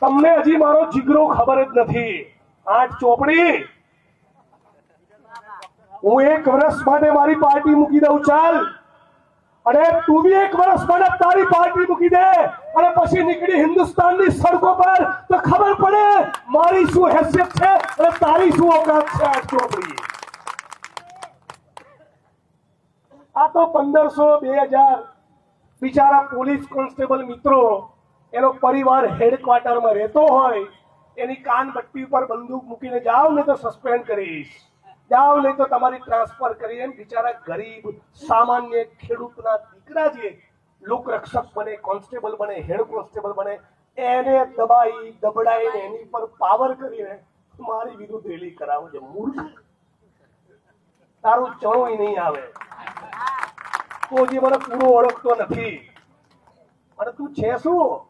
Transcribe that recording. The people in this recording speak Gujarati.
તમને હજી મારો જીગરો ખબર જ નથી. આઠ ચોપડી? હું એક વર્ષ માટે મારી પાર્ટી મૂકી દઉં, ચાલ. અને તું બી એક વર્ષ માટે તારી પાર્ટી મૂકી દે. અને પછી નીકળી હિન્દુસ્તાનની સડકો પર. તો ખબર પડે મારી શું હેસિયત છે અને તારી શું ઓકાત છે આઠ ચોપડી. આ તો પંદરસો બે હજાર. બિચારા પોલીસ કોન્સ્ટેબલ મિત્રો. એનો પરિવાર હેડક્વાર્ટરમાં રહેતો હોય, એની કાન બટ્ટી ઉપર બંદૂક મૂકીને જાઓ ને તો સસ્પેન્ડ કરીશ. જાઓ, નહીં તો તમારી ટ્રાન્સફર કરી એમ બિચારા ગરીબ, સામાન્ય ખેડૂતના દીકરા જે લોકરક્ષક બને, કોન્સ્ટેબલ બને, હેડ કોન્સ્ટેબલ બને, એને દબાઈ, દબડાઈને એની પર પાવર કરીને મારી વિરુદ્ધ રેલી કરાવો છે. મૂર્ખ. તારું ચણોય નહીં આવે. તો જે મને પૂરો ઓળખતો નથી. અને તું છે શું?